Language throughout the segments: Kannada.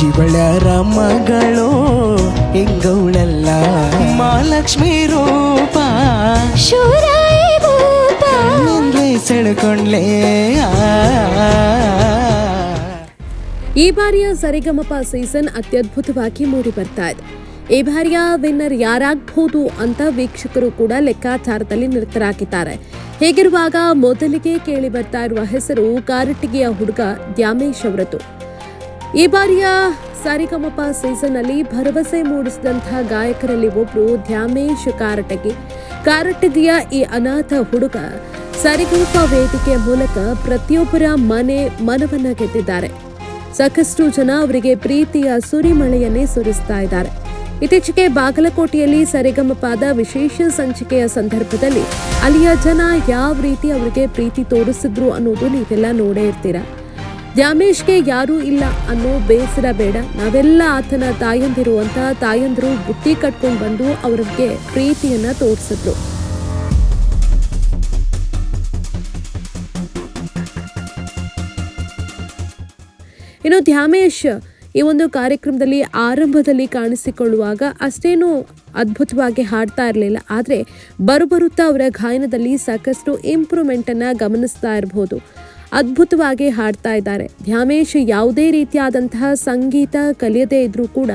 ಜಿಬಳ್ಯಾರ ಮಗಳು ಹಿಂಗೌಳಲ್ಲ ಮಹಾಲಕ್ಷ್ಮಿ ರೂಪ. ಶೂರಾಯಿ ಭೂಪ ನಿನ್ಗೆ ಸೆಳ್ಕೊಂಡ್ಲೇ. ಈ ಬಾರಿಯ ಸರಿಗಮಪ ಸೀಸನ್ ಅತ್ಯದ್ಭುತವಾಗಿ ಮೂಡಿ ಬರ್ತಾ ಇದೆ. ಈ ಬಾರಿಯ ವಿನ್ನರ್ ಯಾರಾಗಬಹುದು ಅಂತ ವೀಕ್ಷಕರು ಕೂಡ ಲೆಕ್ಕಾಚಾರದಲ್ಲಿ ನಿರತರಾಗಿದ್ದಾರೆ. ಹೇಗಿರುವಾಗ ಮೊದಲಿಗೆ ಕೇಳಿ ಬರ್ತಾ ಇರುವ ಹೆಸರು ಕಾರಟಗಿಯ ಹುಡುಗ ದ್ಯಾಮೇಶ್ ಅವರದ್ದು ಈ ಬಾರಿಯ ಸಾರಿಗಮಪ ಸೀಸನ್ ಅಲ್ಲಿ ಭರವಸೆ ಮೂಡಿಸಿದಂತಹ ಗಾಯಕರಲ್ಲಿ ಒಬ್ರು ಧ್ಯಾಮೇಶ್ ಕಾರಟಗಿ. ಕಾರಟಗಿಯ ಈ ಅನಾಥ ಹುಡುಗ ಸರಿಗಮಪ ವೇದಿಕೆಯ ಮೂಲಕ ಪ್ರತಿಯೊಬ್ಬರ ಮನೆ ಮನವನ್ನ ಗೆದ್ದಿದ್ದಾರೆ. ಸಾಕಷ್ಟು ಜನ ಅವರಿಗೆ ಪ್ರೀತಿಯ ಸುರಿಮಳೆಯನ್ನೇ ಸುರಿಸ್ತಾ ಇದ್ದಾರೆ. ಇತ್ತೀಚೆಗೆ ಬಾಗಲಕೋಟೆಯಲ್ಲಿ ಸರಿಗಮಪಾದ ವಿಶೇಷ ಸಂಚಿಕೆಯ ಸಂದರ್ಭದಲ್ಲಿ ಅಲ್ಲಿಯ ಜನ ಯಾವ ರೀತಿ ಅವರಿಗೆ ಪ್ರೀತಿ ತೋರಿಸಿದ್ರು ಅನ್ನೋದು ನೀವೆಲ್ಲ ನೋಡೇ ಇರ್ತೀರಾ? ದ್ಯಾಮೇಶ್ಗೆ ಯಾರೂ ಇಲ್ಲ ಅನ್ನೋ ಬೇಸರ ಬೇಡ. ನಾವೆಲ್ಲ ಆತನ ತಾಯಂದಿರುವಂತಹ ತಾಯಂದಿರು ಬುತ್ತಿ ಕಟ್ಕೊಂಡು ಬಂದು ಅವ್ರಿಗೆ ಪ್ರೀತಿಯನ್ನ ತೋರಿಸಿದ್ರು. ಇನ್ನು ಧ್ಯಾಮೇಶ್ ಈ ಒಂದು ಕಾರ್ಯಕ್ರಮದಲ್ಲಿ ಆರಂಭದಲ್ಲಿ ಕಾಣಿಸಿಕೊಳ್ಳುವಾಗ ಅಷ್ಟೇನು ಅದ್ಭುತವಾಗಿ ಹಾಡ್ತಾ ಇರಲಿಲ್ಲ. ಆದರೆ ಬರುಬರುತ್ತಾ ಅವರ ಗಾಯನದಲ್ಲಿ ಸಾಕಷ್ಟು ಇಂಪ್ರೂವ್ಮೆಂಟನ್ನು ಗಮನಿಸ್ತಾ ಇರಬಹುದು ಅದ್ಭುತವಾಗಿ ಹಾಡ್ತಾ ಇದ್ದಾರೆ. ಧ್ಯಾಮೇಶ್ ಯಾವುದೇ ರೀತಿಯಾದಂತಹ ಸಂಗೀತ ಕಲಿಯದೇ ಇದ್ರೂ ಕೂಡ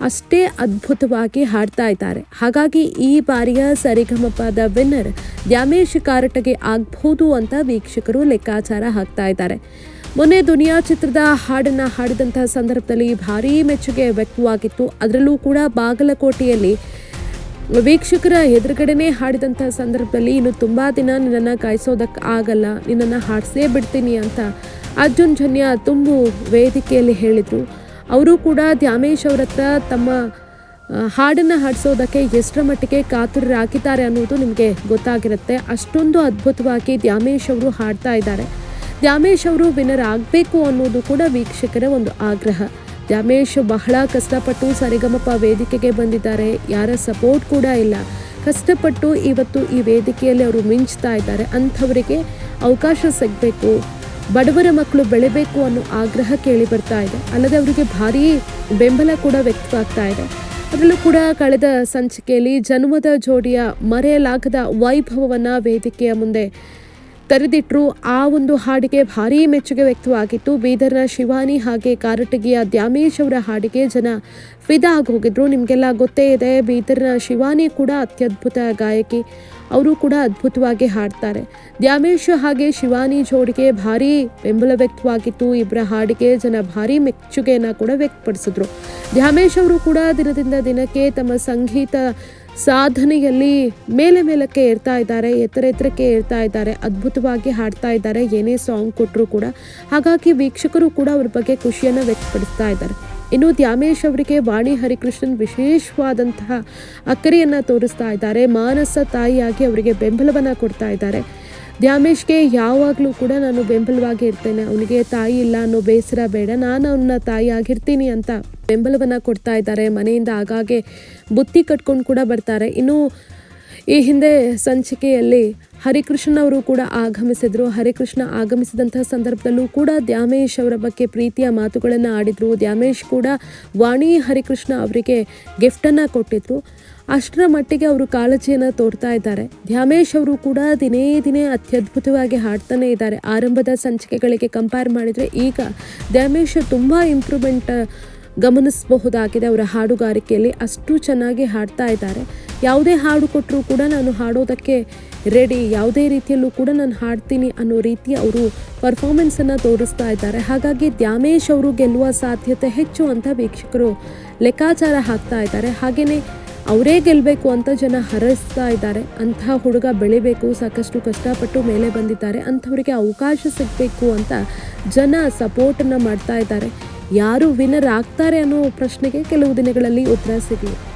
ಅಷ್ಟೇ ಅದ್ಭುತವಾಗಿ ಹಾಡ್ತಾ ಇದ್ದಾರೆ. ಹಾಗಾಗಿ ಈ ಬಾರಿಯ ಸರಿಗಮಪದ ವಿನ್ನರ್ ದ್ಯಾಮೇಶ್ ಕಾರಟಗೆ ಆಗ್ಬಹುದು ಅಂತ ವೀಕ್ಷಕರು ಲೆಕ್ಕಾಚಾರ ಹಾಕ್ತಾ ಇದ್ದಾರೆ. ಮೊನ್ನೆ ದುನಿಯಾ ಚಿತ್ರದ ಹಾಡನ್ನ ಹಾಡಿದಂತಹ ಸಂದರ್ಭದಲ್ಲಿ ಭಾರೀ ಮೆಚ್ಚುಗೆ ವ್ಯಕ್ತವಾಗಿತ್ತು. ಅದರಲ್ಲೂ ಕೂಡ ಬಾಗಲಕೋಟೆಯಲ್ಲಿ ವೀಕ್ಷಕರ ಎದುರುಗಡೆನೇ ಹಾಡಿದಂಥ ಸಂದರ್ಭದಲ್ಲಿ ಇನ್ನು ತುಂಬಾ ದಿನ ನಿನ್ನನ್ನು ಕಾಯಿಸೋದಕ್ಕೆ ಆಗಲ್ಲ, ನಿನ್ನನ್ನು ಹಾಡಿಸೇ ಬಿಡ್ತೀನಿ ಅಂತ ಅರ್ಜುನ್ ಜನ್ಯ ತುಂಬು ವೇದಿಕೆಯಲ್ಲಿ ಹೇಳಿದರು. ಅವರು ಕೂಡ ದ್ಯಾಮೇಶ್ ಅವರ ಹತ್ರ ತಮ್ಮ ಹಾಡನ್ನು ಹಾಡಿಸೋದಕ್ಕೆ ಎಷ್ಟರ ಮಟ್ಟಿಗೆ ಕಾತುರರಾಗಿದ್ದಾರೆ ಅನ್ನೋದು ನಿಮಗೆ ಗೊತ್ತಾಗಿರುತ್ತೆ. ಅಷ್ಟೊಂದು ಅದ್ಭುತವಾಗಿ ದ್ಯಾಮೇಶ್ ಅವರು ಹಾಡ್ತಾ ಇದ್ದಾರೆ. ದ್ಯಾಮೇಶ್ ಅವರು ವಿನ್ನರ್ ಆಗಬೇಕು ಅನ್ನೋದು ಕೂಡ ವೀಕ್ಷಕರ ಒಂದು ಆಗ್ರಹ. ದ್ಯಾಮೇಶ್ ಬಹಳ ಕಷ್ಟಪಟ್ಟು ಸರಿಗಮಪ ವೇದಿಕೆಗೆ ಬಂದಿದ್ದಾರೆ. ಯಾರ ಸಪೋರ್ಟ್ ಕೂಡ ಇಲ್ಲ. ಕಷ್ಟಪಟ್ಟು ಇವತ್ತು ಈ ವೇದಿಕೆಯಲ್ಲಿ ಅವರು ಮಿಂಚ್ತಾ ಇದ್ದಾರೆ. ಅಂಥವರಿಗೆ ಅವಕಾಶ ಸಿಗಬೇಕು. ಬಡವರ ಮಕ್ಕಳು ಬೆಳಿಬೇಕು ಅನ್ನೋ ಆಗ್ರಹ ಕೇಳಿ ಬರ್ತಾ ಇದೆ. ಅಲ್ಲದೆ ಅವರಿಗೆ ಭಾರೀ ಬೆಂಬಲ ಕೂಡ ವ್ಯಕ್ತವಾಗ್ತಾ ಇದೆ. ಅದರಲ್ಲೂ ಕೂಡ ಕಳೆದ ಸಂಚಿಕೆಯಲ್ಲಿ ಜನ್ಮದ ಜೋಡಿಯ ಮರೆಯಲಾಗದ ವೈಭವವನ್ನು ವೇದಿಕೆಯ ಮುಂದೆ ತೆರೆದಿಟ್ರು. ಆ ಒಂದು ಹಾಡಿಗೆ ಭಾರೀ ಮೆಚ್ಚುಗೆ ವ್ಯಕ್ತವಾಗಿತ್ತು. ಬೀದರ್ನ ಶಿವಾನಿ ಹಾಗೆ ಕಾರಟಗಿಯ ದ್ಯಾಮೇಶ್ ಅವರ ಹಾಡಿಗೆ ಜನ ಫಿದಾ ಆಗಿ ನಿಮಗೆಲ್ಲ ಗೊತ್ತೇ ಇದೆ, ಬೀದರ್ನ ಶಿವಾನಿ ಕೂಡ ಅತ್ಯದ್ಭುತ ಗಾಯಕಿ. ಅವರು ಕೂಡ ಅದ್ಭುತವಾಗಿ ಹಾಡ್ತಾರೆ. ದ್ಯಾಮೇಶ್ ಹಾಗೆ ಶಿವಾನಿ ಜೋಡಿಗೆ ಭಾರೀ ಬೆಂಬಲ ವ್ಯಕ್ತವಾಗಿತ್ತು. ಇಬ್ಬರ ಹಾಡಿಗೆ ಜನ ಭಾರೀ ಮೆಚ್ಚುಗೆಯನ್ನು ಕೂಡ ವ್ಯಕ್ತಪಡಿಸಿದ್ರು. ದ್ಯಾಮೇಶ್ ಅವರು ಕೂಡ ದಿನದಿಂದ ದಿನಕ್ಕೆ ತಮ್ಮ ಸಂಗೀತ ಸಾಧನೆಯಲ್ಲಿ ಮೇಲೆ ಮೇಲಕ್ಕೆ ಏರ್ತಾ ಇದ್ದಾರೆ, ಎತ್ತರ ಎತ್ತರಕ್ಕೆ ಏರ್ತಾ ಇದ್ದಾರೆ, ಅದ್ಭುತವಾಗಿ ಹಾಡ್ತಾ ಇದ್ದಾರೆ, ಏನೇ ಸಾಂಗ್ ಕೊಟ್ಟರು ಕೂಡ. ಹಾಗಾಗಿ ವೀಕ್ಷಕರು ಕೂಡ ಅವ್ರ ಬಗ್ಗೆ ಖುಷಿಯನ್ನು ವ್ಯಕ್ತಪಡಿಸ್ತಾ ಇದ್ದಾರೆ. ಇನ್ನು ದ್ಯಾಮೇಶ್ ಅವರಿಗೆ ವಾಣಿ ಹರಿಕೃಷ್ಣನ್ ವಿಶೇಷವಾದಂತಹ ಅಕ್ಕರೆಯನ್ನು ತೋರಿಸ್ತಾ ಇದ್ದಾರೆ. ಮಾನಸ ತಾಯಿಯಾಗಿ ಅವರಿಗೆ ಬೆಂಬಲವನ್ನು ಕೊಡ್ತಾ ಇದ್ದಾರೆ. ದ್ಯಾಮೇಶ್ಗೆ ಯಾವಾಗಲೂ ಕೂಡ ನಾನು ಬೆಂಬಲವಾಗಿ ಇರ್ತೇನೆ. ಅವನಿಗೆ ತಾಯಿ ಇಲ್ಲ ಅನ್ನೋ ಬೇಸರ ಬೇಡ. ನಾನು ಅವನ ತಾಯಿ ಆಗಿರ್ತೀನಿ ಅಂತ ಬೆಂಬಲವನ್ನು ಕೊಡ್ತಾ ಇದ್ದಾರೆ. ಮನೆಯಿಂದ ಆಗಾಗ್ಗೆ ಬುತ್ತಿ ಕಟ್ಕೊಂಡು ಕೂಡ ಬರ್ತಾರೆ. ಇನ್ನು ಈ ಹಿಂದೆ ಸಂಚಿಕೆಯಲ್ಲಿ ಹರಿಕೃಷ್ಣ ಅವರು ಕೂಡ ಆಗಮಿಸಿದರು. ಹರಿಕೃಷ್ಣ ಆಗಮಿಸಿದಂತಹ ಸಂದರ್ಭದಲ್ಲೂ ಕೂಡ ದ್ಯಾಮೇಶ್ ಅವರ ಬಗ್ಗೆ ಪ್ರೀತಿಯ ಮಾತುಗಳನ್ನು ಆಡಿದ್ರು. ದ್ಯಾಮೇಶ್ ಕೂಡ ವಾಣಿ ಹರಿಕೃಷ್ಣ ಅವರಿಗೆ ಗಿಫ್ಟನ್ನು ಕೊಟ್ಟಿದ್ರು. ಅಷ್ಟರ ಮಟ್ಟಿಗೆ ಅವರು ಕಾಳಜಿಯನ್ನು ತೋರ್ತಾ ಇದ್ದಾರೆ. ದ್ಯಾಮೇಶ್ ಅವರು ಕೂಡ ದಿನೇ ದಿನೇ ಅತ್ಯದ್ಭುತವಾಗಿ ಹಾಡ್ತಾನೆ ಇದ್ದಾರೆ. ಆರಂಭದ ಸಂಚಿಕೆಗಳಿಗೆ ಕಂಪೇರ್ ಮಾಡಿದರೆ ಈಗ ದ್ಯಾಮೇಶ್ ತುಂಬ ಇಂಪ್ರೂವ್ಮೆಂಟ್ ಗಮನಿಸಬಹುದಾಗಿದೆ. ಅವರ ಹಾಡುಗಾರಿಕೆಯಲ್ಲಿ ಅಷ್ಟು ಚೆನ್ನಾಗಿ ಹಾಡ್ತಾ ಇದ್ದಾರೆ. ಯಾವುದೇ ಹಾಡು ಕೊಟ್ಟರೂ ಕೂಡ ನಾನು ಹಾಡೋದಕ್ಕೆ ರೆಡಿ ಯಾವುದೇ ರೀತಿಯಲ್ಲೂ ಕೂಡ ನಾನು ಹಾಡ್ತೀನಿ ಅನ್ನೋ ರೀತಿ ಅವರು ಪರ್ಫಾರ್ಮೆನ್ಸನ್ನು ತೋರಿಸ್ತಾ ಇದ್ದಾರೆ. ಹಾಗಾಗಿ ದ್ಯಾಮೇಶ್ ಅವರು ಗೆಲ್ಲುವ ಸಾಧ್ಯತೆ ಹೆಚ್ಚು ಅಂತ ವೀಕ್ಷಕರು ಲೆಕ್ಕಾಚಾರ ಹಾಕ್ತಾ ಇದ್ದಾರೆ. ಹಾಗೆಯೇ ಅವರೇ ಗೆಲ್ಲಬೇಕು ಅಂತ ಜನ ಹರಸ್ತಾ ಇದ್ದಾರೆ. ಅಂಥ ಹುಡುಗ ಬೆಳಿಬೇಕು, ಸಾಕಷ್ಟು ಕಷ್ಟಪಟ್ಟು ಮೇಲೆ ಬಂದಿದ್ದಾರೆ. ಅಂಥವರಿಗೆ ಅವಕಾಶ ಸಿಗಬೇಕು ಅಂತ ಜನ ಸಪೋರ್ಟನ್ನು ಮಾಡ್ತಾ ಇದ್ದಾರೆ. ಯಾರು ವಿನ್ನರ್ ಆಗ್ತಾರೆ ಅನ್ನೋ ಪ್ರಶ್ನೆಗೆ ಕೆಲವು ದಿನಗಳಲ್ಲಿ ಉತ್ತರ ಸಿಗಲಿ.